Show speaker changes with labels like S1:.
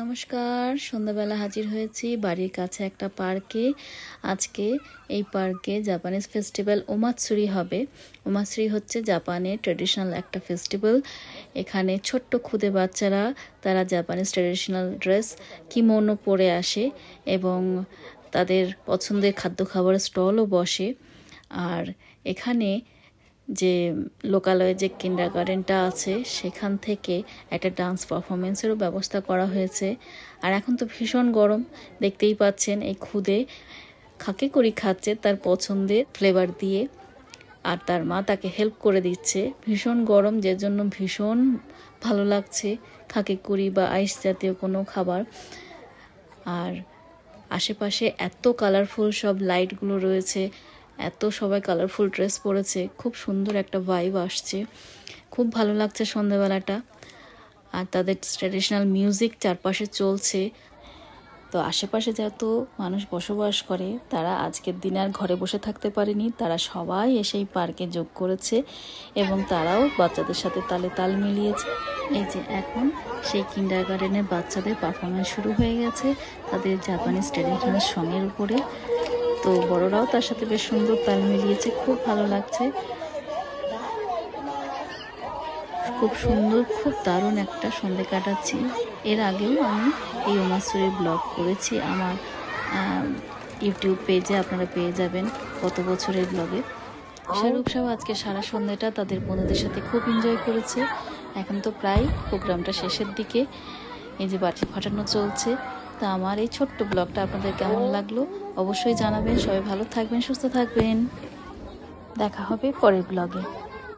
S1: নমস্কার, সন্ধ্যাবেলা হাজির হয়েছি বাড়ির কাছে একটা পার্কে। আজকে এই পার্কে জাপানিজ ফেস্টিভ্যাল ওমাৎসুরি হবে। ওমাৎসুরি হচ্ছে জাপানের ট্রেডিশনাল একটা ফেস্টিভ্যাল। এখানে ছোট্ট খুদে বাচ্চারা, তারা জাপানিজ ট্রেডিশনাল ড্রেস, কিমোনো পরে আসে এবং তাদের পছন্দের খাদ্য খাবারের স্টলও বসে। আর এখানে যে লোকালয়ে যে কিন্ডার গার্ডেনটা আছে, সেখান থেকে একটা ডান্স পারফরমেন্সেরও ব্যবস্থা করা হয়েছে। আর এখন তো ভীষণ গরম। দেখতেই পাচ্ছেন এই খুদে খাকে করি খাচ্ছে তার পছন্দের ফ্লেভার দিয়ে। আর তার মা তাকে হেল্প করে দিচ্ছে। ভীষণ গরম, যে জন্য ভীষণ ভালো লাগছে খাকে করি বা আইস জাতীয় কোনো খাবার। আর আশেপাশে এত কালারফুল সব লাইটগুলো রয়েছে। এত সবাই কালারফুল ড্রেস পরেছে, খুব সুন্দর একটা ভাইব আসছে। খুব ভালো লাগছে সন্ধ্যেবেলাটা। আর তাদের ট্র্যাডিশনাল মিউজিক চারপাশে চলছে। তো আশেপাশে যত মানুষ বসবাস করে, তারা আজকের দিনে আর ঘরে বসে থাকতে পারেনি। তারা সবাই এসে এই পার্কে যোগ করেছে এবং তারাও বাচ্চাদের সাথে তালে তাল মিলিয়েছে। এই যে এখন সেই কিন্ডার গার্ডেনের বাচ্চাদের পারফরমেন্স শুরু হয়ে গেছে। তাদের জাপানিজ ট্রেডিশনাল সঙের উপরে। তো বড়রাও তার সাথে বেশ সুন্দর তাল মিলিয়েছে, খুব ভালো লাগছে। খুব সুন্দর, খুব দারুণ একটা সন্ধে কাটাচ্ছি। এর আগেও আমি এই ওমাসুরি ব্লগ করেছি আমার ইউটিউব পেজে, আপনারা পেয়ে যাবেন গত বছরের ব্লগে। শাহরুখ সাহ আজকে সারা সন্ধ্যাটা তাদের বন্ধুদের সাথে খুব এনজয় করেছে। এখন তো প্রায় প্রোগ্রামটা শেষের দিকে, এই যে বাটি ফাটানো চলছে। তা আমার এই ছোট্ট ব্লগটা আপনাদের কেমন লাগল অবশ্যই জানাবেন। সবাই ভালো থাকবেন, সুস্থ থাকবেন। দেখা হবে পরের ব্লগে।